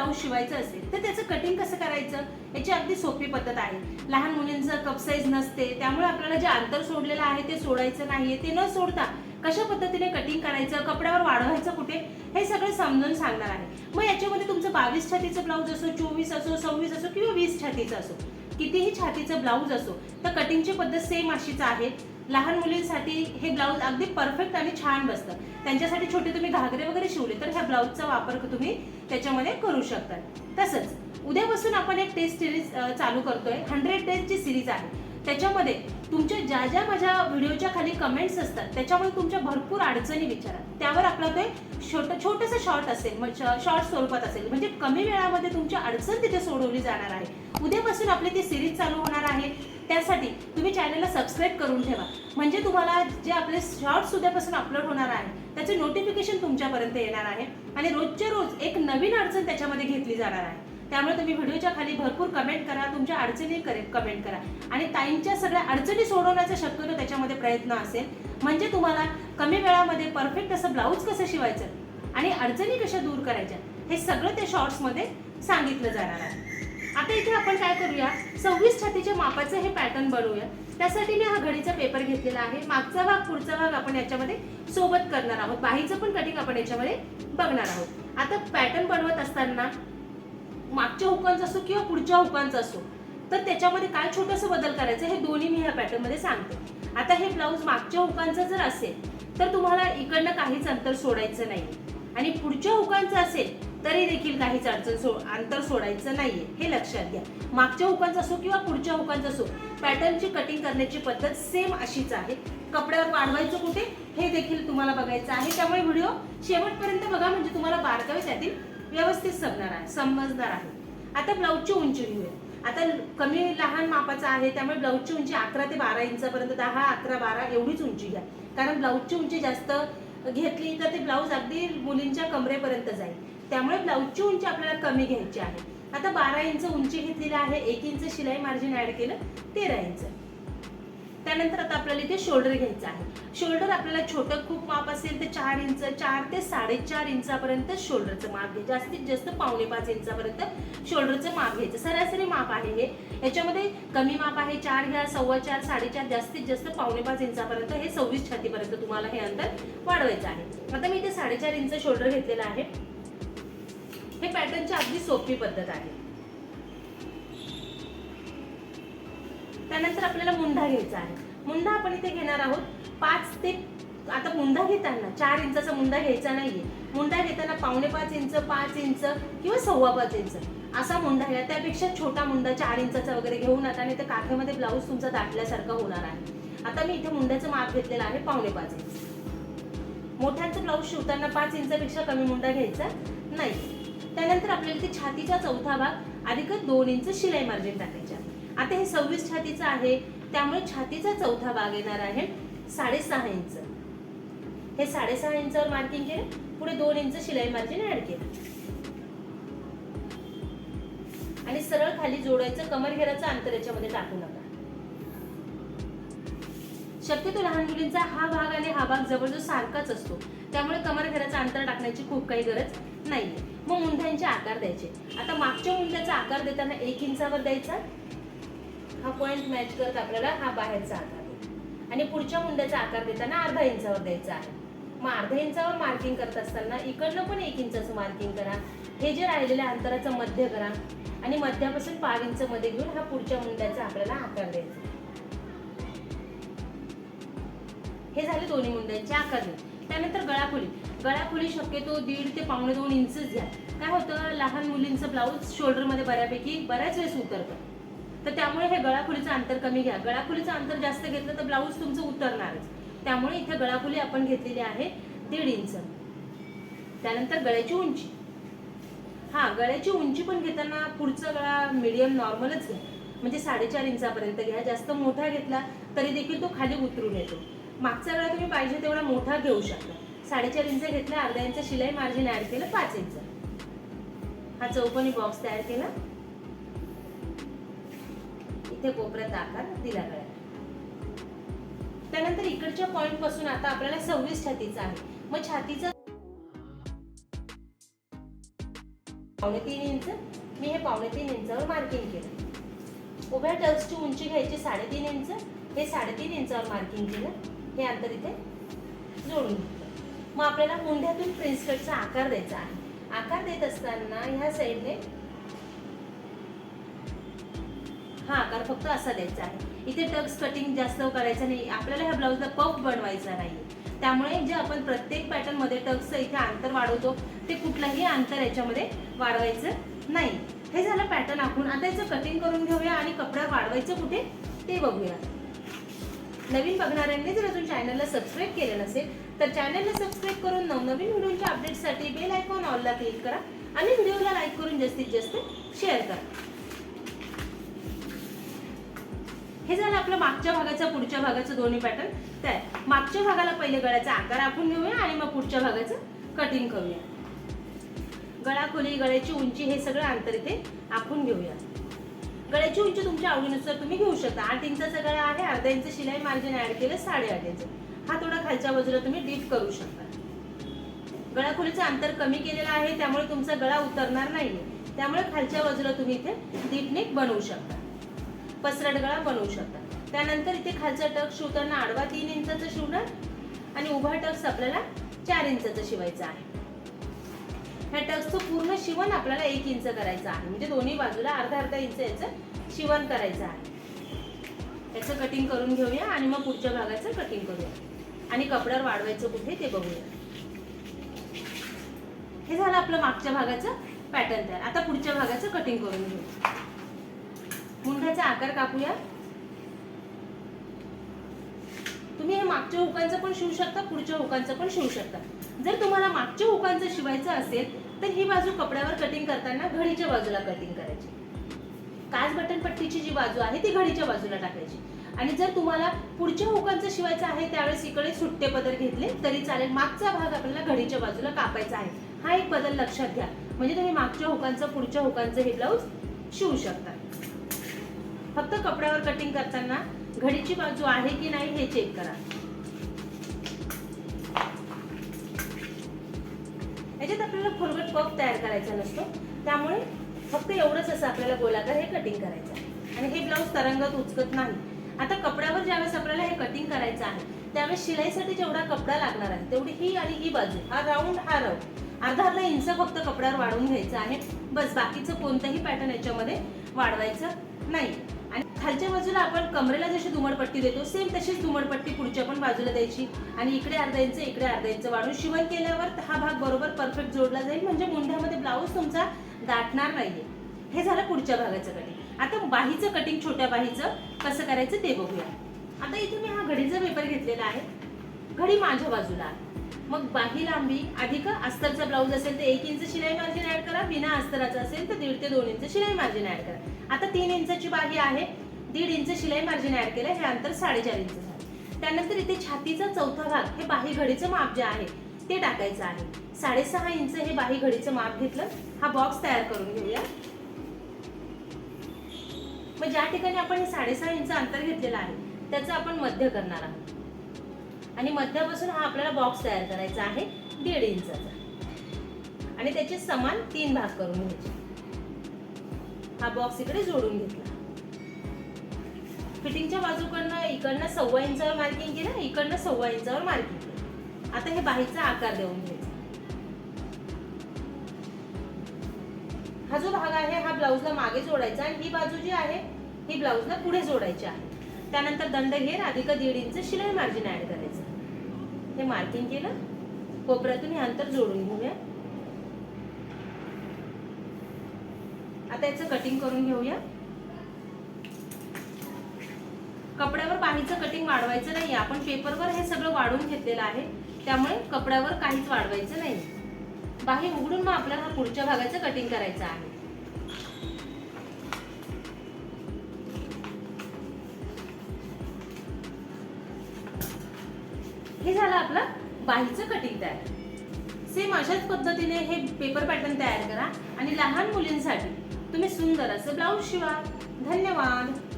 Blouse शिवायचं असेल तर त्याचं कटिंग कसं करायचं? याची अगदी सोपी पद्धत आहे. लहान मुलींचं कप साईज नसते त्यामुळे आपल्याला जे अंतर सोडलेलं आहे ते सोडायचं नाहीये ते न सोडता कशा पद्धतीने कटिंग करायचं कपड्यावर वाढवायचं कुठे हे सगळं समजून सांगणार आहे. मग याच्यामध्ये तुमचं बावीस छातीचं ब्लाऊज असो चोवीस असो सव्वीस असो किंवा वीस छातीचं असो कितीही छातीचं ब्लाऊज असो तर कटिंगची पद्धत सेम अशीच आहे. लहान मुलींसाठी हे ब्लाऊज अगदी परफेक्ट आणि छान बसतं. त्यांच्यासाठी छोटे तुम्ही घागरे वगैरे शिवले तर ह्या ब्लाऊजचा वापर तुम्ही त्याच्यामध्ये करू शकता तसंच उद्यापासून आपण एक टेस्ट सिरीज चालू करतोय. हंड्रेड डेजची सिरीज आहे. त्याच्यामध्ये तुमच्या ज्या ज्या माझ्या व्हिडिओच्या खाली कमेंट्स असतात त्याच्यामुळे तुमच्या भरपूर अडचणी विचारा. त्यावर आपलं ते छोटं छोटंसं शॉर्ट असेल शॉर्ट स्वरूपात असेल. म्हणजे कमी वेळामध्ये तुमची अडचण तिथे सोडवली जाणार आहे. उद्यापासून आपली ती सिरीज चालू होणार आहे. त्यासाठी तुम्ही चॅनलला सबस्क्राईब करून ठेवा. म्हणजे तुम्हाला जे आपले शॉर्ट्स उद्यापासून अपलोड होणार आहे त्याचे नोटिफिकेशन तुमच्यापर्यंत येणार आहे. आणि रोजच्या रोज एक नवीन अडचण त्याच्यामध्ये घेतली जाणार आहे. त्यामुळे तुम्ही व्हिडिओच्या खाली भरपूर कमेंट करा तुमच्या अडचणी करे कमेंट करा. आणि ताईंच्या सगळ्या अडचणी सोडवण्याचा शक्यतो त्याच्यामध्ये प्रयत्न असेल. म्हणजे तुम्हाला कमी वेळामध्ये परफेक्ट असं ब्लाऊज कसं शिवायचं? आणि अडचणी कशा दूर करायच्या? हे सगळं त्या शॉर्ट्समध्ये सांगितलं जाणार आहे. आता इथे आपण काय करूया? सव्वीस छातीच्या मापाचं हे पॅटर्न बनवूया. त्यासाठी मी हा घडीचा पेपर घेतलेला आहे. मागचा भाग पुढचा भाग आपण याच्यामध्ये सोबत करणार आहोत. बाहीचं पण कटिंग आपण याच्यामध्ये बघणार आहोत. आता पॅटर्न बनवत असताना मागच्या हुकांचा असो किंवा पुढच्या हुकांचा असो तर त्याच्यामध्ये काय छोटंसं बदल करायचं हे दोन्ही मी ह्या पॅटर्नमध्ये सांगते. आता हे ब्लाऊज मागच्या हुकांचं जर असेल तर तुम्हाला इकडनं काहीच अंतर सोडायचं नाही आणि पुढच्या हुकांचं असेल तरी देखील काहीच अडचण सो अंतर सोडायचं नाहीये. हे लक्षात घ्या. मागच्या हुकांचा असो किंवा पुढच्या हुकांचा असो पॅटर्नची कटिंग करण्याची पद्धत सेम अशीच आहे. कपड्यावर वाढवायचं कुठे हे देखील तुम्हाला बघायचं आहे. त्यामुळे व्हिडिओ शेवटपर्यंत बघा म्हणजे तुम्हाला बारकावे त्यातील व्यवस्थित समजणार आहे समजणार आहे. आता ब्लाऊजची उंची घेऊया. आता कमी लहान मापाचा आहे त्यामुळे ब्लाऊजची उंची अकरा ते बारा इंचापर्यंत दहा अकरा बारा एवढीच उंची घ्या. कारण ब्लाऊजची उंची जास्त घेतली तर ते ब्लाऊज अगदी मुलींच्या कमरेपर्यंत जाईल. त्यामुळे ब्लाऊजची उंची आपल्याला कमी घ्यायची आहे. आता बारा इंच उंची घेतलेली आहे एक इंच शिलाई मार्जिन ऍड केलं तेरा इंच. त्यानंतर आता आपल्याला इथे शोल्डर घ्यायचं आहे. शोल्डर आपल्याला छोटं खूप माप असेल तर चार इंच चार ते साडेचार इंचापर्यंत शोल्डरचं माप घ्यायचं जास्तीत जास्त पावणे पाच इंचापर्यंत शोल्डरचं माप घ्यायचं. सरासरी माप आहे हे. याच्यामध्ये कमी माप आहे चार घ्या सव्वा चार साडेचार जास्तीत जास्त पावणे पाच इंचापर्यंत हे सव्वीस छातीपर्यंत तुम्हाला हे अंतर वाढवायचं आहे. आता मी इथे साडेचार इंच शोल्डर घेतलेलं आहे. हे पॅटर्नची अगदी सोपी पद्धत आहे. त्यानंतर आपल्याला मुंढा घ्यायचा आहे. मुंढा आपण इथे घेणार आहोत. पाच ते आता मुंढा घेताना चार इंचाचा मुंढा घ्यायचा नाहीये. मुंढा घेताना पावणे पाच इंच पाच इंच किंवा सव्वा पाच इंच असा मुंढा घ्या. त्यापेक्षा छोटा मुंडा चार इंचाचा वगैरे घेऊ नका आणि त्या काठेमध्ये ब्लाऊज तुमचा दाटल्यासारखा होणार आहे. आता मी इथे मुंड्याचं माप घेतलेलं आहे पावणे पाच इंच. मोठ्यांचं ब्लाऊज शिवताना पाच इंचापेक्षा कमी मुंडा घ्यायचा नाही. त्यानंतर आपल्याला ते छातीचा चौथा भाग अधिक दोन इंच शिलाई मार्जिन टाकायचे आहे. आता हे सव्वीस छातीचं आहे त्यामुळे छातीचा चौथा भाग येणार आहे साडेसहा इंच. हे साडेसहा इंचावर मार्किंग केलं पुढे दोन इंच शिलाई मार्जिन ऍड केलं. आणि सरळ खाली जोडायचं कमर घेराचं अंतर याच्यामध्ये टाकू नका. शक्यतो लहान मुलींचा हा भाग आणि हा भाग जवळजवळ सारखाच असतो त्यामुळे कमर घेराचं अंतर टाकण्याची खूप काही गरज नाही मग मुंढ्यांचे आकार द्यायचे. आता मागच्या मुंढ्याचा आकार देताना एक इंचावर द्यायचा हा पॉइंट मॅच करत आपल्याला हा बाहेरचा आकार आणि पुढच्या मुंड्याचा आकार देताना अर्धा इंचावर द्यायचा आहे. मग अर्धा इंचावर मार्किंग करत असताना इकडनं पण एक इंचाचं मार्किंग करा. हे जे राहिलेल्या अंतराचं मध्य करा. आणि मध्यापासून पाच इंच मध्ये घेऊन हा पुढच्या मुंड्याचा आपल्याला आकार द्यायचा हे झाले दोन्ही मुंड्यांचे आकार देऊन. त्यानंतर गळाखोली. गळाखोली शक्यतो दीड ते पावणे दोन इंचच घ्या. काय होतं? लहान मुलींचं ब्लाऊज शोल्डरमध्ये बऱ्यापैकी बऱ्याच वेळेस उतरतं. तर त्यामुळे हे गळाखोलीचं अंतर कमी घ्या. गळाखोलीचं अंतर जास्त घेतलं तर ब्लाऊज तुमचं उतरणारच. त्यामुळे इथे गळाखोली आपण घेतलेली आहे दीड इंच. त्यानंतर गळ्याची उंची. हा गळ्याची उंची पण घेताना पुढचा गळा मीडियम नॉर्मलच घ्या. म्हणजे साडेचार इंचापर्यंत घ्या. जास्त मोठा घेतला तरी देखील तो खाली उतरून येतो. मागचा गळा तुम्ही पाहिजे तेवढा मोठा घेऊ शकता. साडेचार इंच घेतला अर्धा इंच शिलाई मार्जिन ऍड केलं पाच इंच. हा चौकोनी बॉक्स तयार केला. इथे कोपऱ्यात आकार दिला गेला त्यानंतर इकडच्या पॉइंटपासून आता आपल्याला सव्वीस छातीचा आहे. मग छातीचा पावणे तीन इंच मी हे पावणे तीन इंचावर मार्किंग केलं. उभ्या टक्सची उंची घ्यायची साडेतीन इंच हे साडेतीन इंचावर मार्किंग केलं. हे अंतर इथे जोडून घेतलं. मग आपल्याला मुंढ्यातून प्रिन्सकटचा आकार द्यायचा आहे. आकार देत असताना ह्या साईडने हा आकार फक्त असा द्यायचा आहे. इथे टक्स कटिंग जास्त करायचं नाही. आपल्याला ह्या ब्लाऊजला पफ बनवायचा नाही. त्यामुळे जे आपण प्रत्येक पॅटर्नमध्ये टक्सचं इथे अंतर वाढवतो ते कुठलंही अंतर याच्यामध्ये वाढवायचं नाही. हे झालं पॅटर्न आखून आता याचं कटिंग करून घेऊया आणि कपडा वाढवायचं कुठे? ते बघूया. नवीन बघणाऱ्यांनी जर अजून चॅनलला सबस्क्राईब केलं नसेल तर चॅनलला सबस्क्राईब करून नवनवीन व्हिडिओच्या अपडेटसाठी बेल आयकॉन ऑलला क्लिक करा आणि व्हिडिओला लाईक करून जास्तीत जास्त शेअर करा. हे झालं आपलं मागच्या भागाचं पुढच्या भागाचं दोन्ही पॅटर्न तर मागच्या भागाला पहिले गळ्याचा आकार आखून घेऊया आणि मग पुढच्या भागाचं कटिंग करूया. गळा खोली गळ्याची उंची हे सगळं अंतर इथे आखून घेऊया. गळ्याची उंची तुमच्या आवडीनुसार तुम्ही घेऊ शकता. आठ इंचाचा गळा आहे अर्धा इंच शिलाई मार्जिन ऍड केलं साडेआठ इंच. हा थोडा खालच्या बाजूला तुम्ही डीप करू शकता. गळा खोलीचं अंतर कमी केलेलं आहे त्यामुळे तुमचा गळा उतरणार नाहीये. त्यामुळे खालच्या बाजूला तुम्ही इथे डीप नेक बनवू शकता. पसरट गळा बनवू शकता त्यानंतर इथे खालचा टक शिवताना आडवा तीन इंचाचा शिवणार आणि उभा टक्स आपल्याला चार इंचाचा शिवायचा आहे. ह्या टक्सचं पूर्ण शिवण आपल्याला एक इंच करायचं आहे. म्हणजे दोन्ही बाजूला अर्धा अर्धा इंच याचं शिवण करायचं आहे. याचं कटिंग करून घेऊया आणि मग पुढच्या भागाचं कटिंग करूया. आणि कपड्यावर वाढवायचं कुठे ते बघूया. हे झालं आपलं मागच्या भागाचं पॅटर्न तयार. आता पुढच्या भागाचं कटिंग करून घेऊ. मुंडाचा आकार कापूया. तुम्ही हे मागच्या हुकांचं पण शिवू शकता पुढच्या हुकांचं पण शिवू शकता. जर तुम्हाला मागच्या हुकांचं शिवायचं असेल तर ही बाजू कपड्यावर कटिंग करताना घडीच्या बाजूला कटिंग करायची. काच बटन पट्टीची जी बाजू आहे ती घडीच्या बाजूला टाकायची. आणि जर तुम्हाला पुढच्या हुकांचं शिवायचं आहे त्यावेळेस इकडे सुट्टे पदर घेतले तरी चालेल. मागचा भाग आपल्याला घडीच्या बाजूला कापायचा आहे. हा एक बदल लक्षात घ्या. म्हणजे तुम्ही मागच्या हुकांचं पुढच्या हुकांचं हे ब्लाऊज शिवू शकता. फक्त कपड्यावर कटिंग करताना घडीची बाजू आहे की नाही हे चेक करा. याच्यात आपल्याला फुलगट पफ तयार करायचा नसतो. त्यामुळे फक्त एवढंच असं आपल्याला गोलाकार हे कटिंग करायचं आहे. आणि हे ब्लाऊज तरंगत उचकत नाही. आता कपड्यावर ज्यावेळेस आपल्याला हे कटिंग करायचं आहे त्यावेळेस शिलाईसाठी जेवढा कपडा लागणार आहे तेवढी ही आणि ही बाजू हा राऊंड हा राऊंड अर्धा अर्धा इंच फक्त कपड्यावर वाढवून घ्यायचं आहे. बस बाकीचं कोणतंही पॅटर्न याच्यामध्ये वाढवायचं नाही. आणि खालच्या बाजूला आपण कमरेला जशी धुमडपट्टी देतो सेम तशीच धुमडपट्टी पुढच्या पण बाजूला द्यायची. आणि इकडे अर्धा इंच इकडे अर्धा इंच वाढून शिवण केल्यावर हा भाग बरोबर परफेक्ट जोडला जाईल. म्हणजे मुंढ्यामध्ये ब्लाऊज तुमचा दाटणार नाहीये. हे झालं पुढच्या भागाचं कटिंग आता बाहीचं कटिंग छोट्या बाहीचं कसं करायचं ते बघूया. आता इथे मी हा घडीचा पेपर घेतलेला आहे. घडी माझ्या बाजूला आहे. मग बाही लांबी अधिक अस्तरचा ब्लाऊज असेल तर एक इंच शिलाई मार्जिन ऍड करा बिना अस्तराचा असेल तर दीड ते दोन इंच शिलाई मार्जिन ऍड करा. आता तीन इंचाची बाही आहे दीड इंच शिलाई मार्जिन ऍड केलं हे अंतर साडेचार इंच झालं. त्यानंतर इथे छातीचा चौथा भाग हे बाही घडीचं माप जे आहे ते टाकायचं आहे. साडेसहा इंच हे बाही घडीचं माप घेतलं हा बॉक्स तयार करून घेऊया. मग ज्या ठिकाणी आपण हे साडेसहा इंच अंतर घेतलेलं आहे त्याचं आपण मध्य करणार आहोत. आणि मध्यापासून हा आपल्याला बॉक्स तयार करायचा आहे दीड इंचाचा. आणि त्याचे समान तीन भाग करून घ्यायचे. हा बॉक्स इकडे जोडून घेतला. फिटिंगच्या बाजूकडनं इकडनं सव्वा इंचावर मार्किंग केलं इकडनं सव्वा इंचावर मार्किंग केलं. आता हे बाहीचा आकार देऊन घ्यायचा. हा जो भाग आहे हा ब्लाऊजला मागे जोडायचा आणि ही बाजू जी आहे ही ब्लाऊजला पुढे जोडायची आहे. त्यानंतर दंड घेर अधिक दीड इंच शिलाई मार्जिन ऍड करायचं. हे मार्किंग केलं. कोपऱ्यातून हे अंतर जोडून घेऊया. आता याचं कटिंग करून घेऊया. कपड्यावर बाहीचं कटिंग वाढवायचं नाही आपण पेपरवर हे सगळं वाढून घेतलेलं आहे. त्यामुळे कपड्यावर काहीच वाढवायचं नाही. बाही उघडून मग आपल्याला पुढच्या भागाचं कटिंग करायचं आहे. हे झालं आपलं बाहीचं कटिंग तयार. सेम अशाच पद्धतीने हे पेपर पॅटर्न तयार करा. आणि लहान मुलींसाठी तुम्ही सुंदर असं ब्लाऊज शिवा. धन्यवाद.